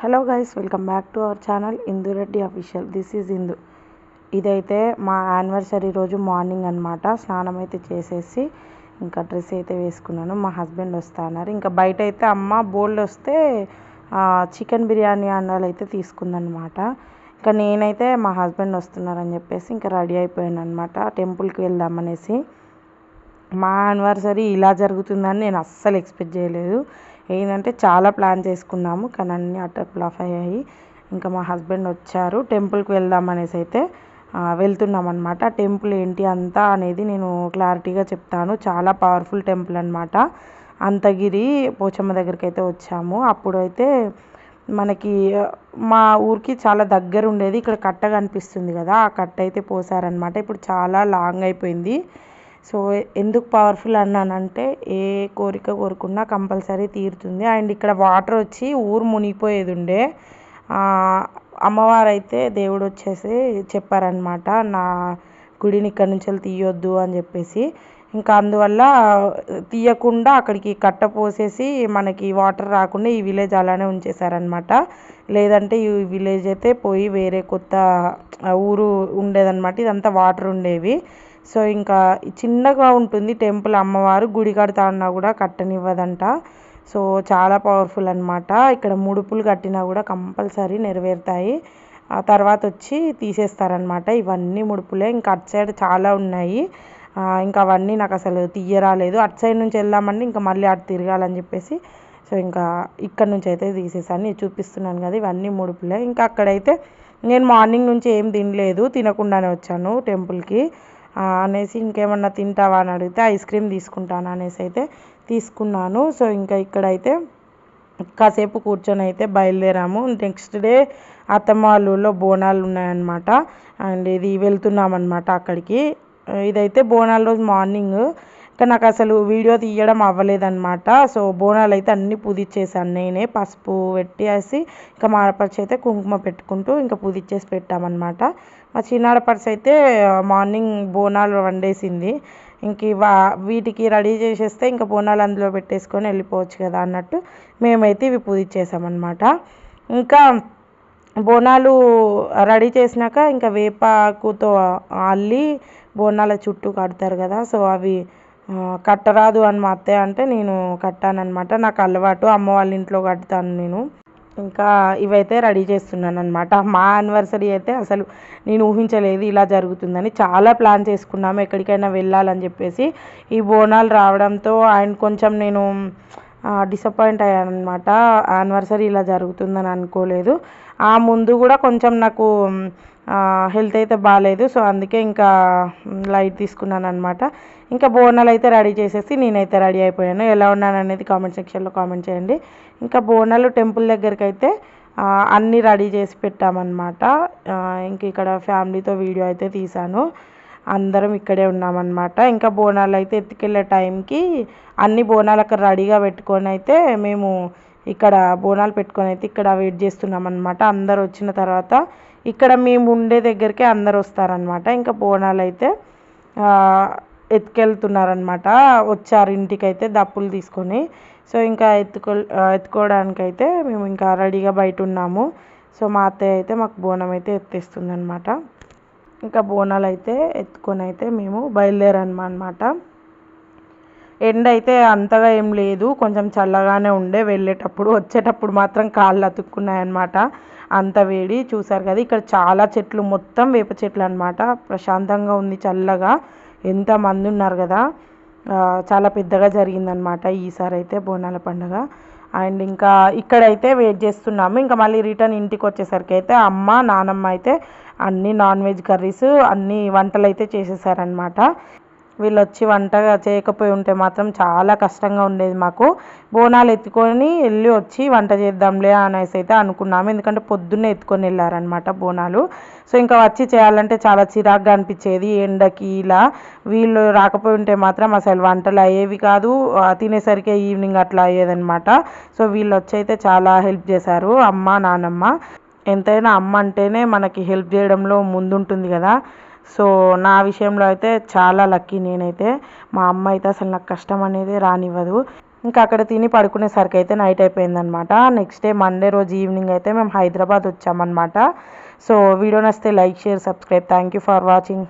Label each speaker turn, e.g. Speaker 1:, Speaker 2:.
Speaker 1: Hello guys welcome back to our channel Indu Reddy official this is Indu ఇదైతే మా anniversary రోజు morning అనమాట స్నానం అయితే చేసేసి ఇంకా డ్రెస్ అయితే వేసుకున్నాను. మా హస్బెండ్ వస్తా అన్నారు. ఇంకా బయట అయితే అమ్మ బోల్డ్ వస్తే చికెన్ బిర్యానీ అన్నాలు అయితే తీసుకుందనమాట ఇంకా నేనైతే మా హస్బెండ్ వస్తున్నారని చెప్పేసి ఇంకా రెడీ అయిపోయాను అనమాట టెంపుల్కి వెళ్దామనేసి. మా యానివర్సరీ ఇలా జరుగుతుందని నేను అస్సలు ఎక్స్పెక్ట్ చేయలేదు. ఏంటంటే చాలా ప్లాన్ చేసుకున్నాము కానీ అన్నీ అటర్ ఫ్లాప్ అయ్యాయి. ఇంకా మా హస్బెండ్ వచ్చారు టెంపుల్కి వెళ్దాం అనేసి అయితే వెళ్తున్నాం అనమాట టెంపుల్ ఏంటి అంతా అనేది నేను క్లారిటీగా చెప్తాను. చాలా పవర్ఫుల్ టెంపుల్ అనమాట అంతగిరి పోచమ్మ దగ్గరికి అయితే వచ్చాము. అప్పుడైతే మనకి మా ఊరికి చాలా దగ్గర ఉండేది ఇక్కడ కట్ట కనిపిస్తుంది కదా ఆ కట్ట అయితే పోసారనమాట ఇప్పుడు చాలా లాంగ్ అయిపోయింది. సో ఎందుకు పవర్ఫుల్ అన్నానంటే ఏ కోరిక కోరుకున్నా కంపల్సరీ తీరుతుంది. అండ్ ఇక్కడ వాటర్ వచ్చి ఊరు మునిగిపోయేది ఉండే అమ్మవారు అయితే దేవుడు వచ్చేసి చెప్పారనమాట నా గుడిని ఇక్కడ నుంచి వెళ్ళి తీయొద్దు అని చెప్పేసి. ఇంకా అందువల్ల తీయకుండా అక్కడికి కట్ట పోసేసి మనకి వాటర్ రాకుండా ఈ విలేజ్ అలానే ఉంచేసారనమాట లేదంటే ఈ విలేజ్ అయితే పోయి వేరే కొత్త ఊరు ఉండేదన్నమాట. ఇదంతా వాటర్ ఉండేవి. సో ఇంకా చిన్నగా ఉంటుంది టెంపుల్ అమ్మవారు గుడి కడతా అన్నా కూడా కట్టనివ్వదంట. సో చాలా పవర్ఫుల్ అనమాట ఇక్కడ ముడుపులు కట్టినా కూడా కంపల్సరీ నెరవేరుతాయి. ఆ తర్వాత వచ్చి తీసేస్తారనమాట ఇవన్నీ ముడుపులే ఇంకా అటు సైడ్ చాలా ఉన్నాయి. ఇంకా అవన్నీ నాకు అసలు తీయరాలేదు. అటు సైడ్ నుంచి వెళ్దామంటే ఇంకా మళ్ళీ అటు తిరగాలని చెప్పేసి. సో ఇంకా ఇక్కడ నుంచి అయితే తీసేసాను. చూపిస్తున్నాను కదా ఇవన్నీ ముడుపులే ఇంకా అక్కడైతే నేను మార్నింగ్ నుంచి ఏం తినలేదు. తినకుండానే వచ్చాను టెంపుల్కి. అనేసి ఇంకేమన్నా తింటావా అని అడిగితే ఐస్ క్రీమ్ తీసుకుంటాను అనేసి అయితే తీసుకున్నాను. సో ఇంకా ఇక్కడైతే కాసేపు కూర్చొని అయితే బయలుదేరాము. నెక్స్ట్ డే అత్తమ్మ వాళ్ళ బోనాలు ఉన్నాయన్నమాట. అండ్ ఇది వెళ్తున్నామన్నమాట అక్కడికి. ఇదైతే బోనాల రోజు మార్నింగ్. కానీ నాకు అసలు వీడియో తీయడం అవ్వలేదన్నమాట. సో బోనాలు అయితే అన్నీ పుదిచ్చేసాను నేనే. పసుపు పెట్టేసి ఇంకా మాడపరిచి అయితే కుంకుమ పెట్టుకుంటూ ఇంకా పుదిచ్చేసి పెట్టామన్నమాట. మా చిన్నాడపరిచి అయితే మార్నింగ్ బోనాలు వండేసింది. ఇంక వా వీటికి రెడీ చేసేస్తే ఇంకా బోనాలు అందులో పెట్టేసుకొని వెళ్ళిపోవచ్చు కదా అన్నట్టు మేమైతే ఇవి పూజిచ్చేసామన్నమాట ఇంకా బోనాలు రెడీ చేసినాక ఇంకా వేపాకుతో అల్లి బోనాల చుట్టూ కడతారు కదా సో అవి కట్టరాదు అని మా అత్తయ్య అంటే నేను కట్టానమాట నాకు అలవాటు. అమ్మ వాళ్ళ ఇంట్లో కడతాను నేను. ఇంకా ఇవైతే రెడీ చేస్తున్నాను అనమాట మా యానివర్సరీ అయితే అసలు నేను ఊహించలేదు ఇలా జరుగుతుందని. చాలా ప్లాన్ చేసుకున్నాము ఎక్కడికైనా వెళ్ళాలని చెప్పేసి. ఈ బోనాలు రావడంతో ఆయన కొంచెం నేను డిసప్పాయింట్ అయ్యాను అనమాట యానివర్సరీ ఇలా జరుగుతుందని అనుకోలేదు. ఆ ముందు కూడా కొంచెం నాకు హెల్త్ అయితే బాగాలేదు సో అందుకే ఇంకా లైట్ తీసుకున్నాను అనమాట ఇంకా బోనాలు అయితే రెడీ చేసేసి నేనైతే రెడీ అయిపోయాను. ఎలా ఉన్నాను అనేది కామెంట్ సెక్షన్లో కామెంట్ చేయండి. ఇంకా బోనాలు టెంపుల్ దగ్గరికి అయితే అన్నీ రెడీ చేసి పెట్టామన్నమాట. ఇంక ఇక్కడ ఫ్యామిలీతో వీడియో అయితే తీశాను. అందరం ఇక్కడే ఉన్నామన్నమాట. ఇంకా బోనాలు అయితే ఎత్తుకెళ్ళే టైంకి అన్ని బోనాలు అక్కడ రెడీగా పెట్టుకొని అయితే మేము ఇక్కడ బోనాలు పెట్టుకొని అయితే ఇక్కడ వెయిట్ చేస్తున్నాం అనమాట అందరు వచ్చిన తర్వాత ఇక్కడ మేము ఉండే దగ్గరికి అందరు వస్తారనమాట ఇంకా బోనాలు అయితే ఎత్తుకెళ్తున్నారనమాట వచ్చారు ఇంటికి అయితే దప్పులు తీసుకొని. సో ఇంకా ఎత్తుకో ఎత్తుకోవడానికైతే మేము ఇంకా రెడీగా బయట ఉన్నాము. సో మా అత్తయ్య అయితే మాకు బోనం అయితే ఎత్తేస్తుంది అనమాట ఇంకా బోనాలు అయితే ఎత్తుకొని అయితే మేము బయలుదేరనమాట ఎండ అయితే అంతగా ఏం లేదు. కొంచెం చల్లగానే ఉండే. వెళ్ళేటప్పుడు వచ్చేటప్పుడు మాత్రం కాళ్ళు అతుక్కున్నాయన్నమాట. అంత వేడి. చూసారు కదా ఇక్కడ చాలా చెట్లు మొత్తం వేప చెట్లు అనమాట ప్రశాంతంగా ఉంది చల్లగా. ఎంతమంది ఉన్నారు కదా. చాలా పెద్దగా జరిగిందనమాట ఈసారి అయితే బోనాల పండుగ. అండ్ ఇంకా ఇక్కడైతే వెయిట్ చేస్తున్నాము. ఇంకా మళ్ళీ రిటర్న్ ఇంటికి వచ్చేసరికి అయితే అమ్మ నానమ్మ అయితే అన్ని నాన్ వెజ్ కర్రీస్ అన్ని వంటలు అయితే చేసేసారనమాట వీళ్ళు వచ్చి వంట చేయకపోయి ఉంటే మాత్రం చాలా కష్టంగా ఉండేది మాకు. బోనాలు ఎత్తుకొని వెళ్ళి వచ్చి వంట చేద్దాంలే అనేసి అయితే అనుకున్నాము. ఎందుకంటే పొద్దున్నే ఎత్తుకొని వెళ్ళారనమాట బోనాలు. సో ఇంకా వచ్చి చేయాలంటే చాలా చిరాగ్గా అనిపించేది. ఎండకి ఇలా వీళ్ళు రాకపోయి ఉంటే మాత్రం అసలు వంటలు అయ్యేవి కాదు. తినేసరికి ఈవినింగ్ అట్లా అయ్యేదనమాట సో వీళ్ళు వచ్చి అయితే చాలా హెల్ప్ చేశారు. అమ్మ నానమ్మ. ఎంతైనా అమ్మ అంటేనే మనకి హెల్ప్ చేయడంలో ముందుంటుంది కదా. సో నా విషయంలో అయితే చాలా లక్కీ నేనైతే. మా అమ్మ అయితే అసలు నాకు కష్టం అనేది రానివ్వదు. ఇంకా అక్కడ తిని పడుకునేసరికి అయితే నైట్ అయిపోయిందనమాట. నెక్స్ట్ డే మండే రోజు ఈవినింగ్ అయితే మేము హైదరాబాద్ వచ్చామన్నమాట సో వీడియో నచ్చితే like share subscribe. Thank you for watching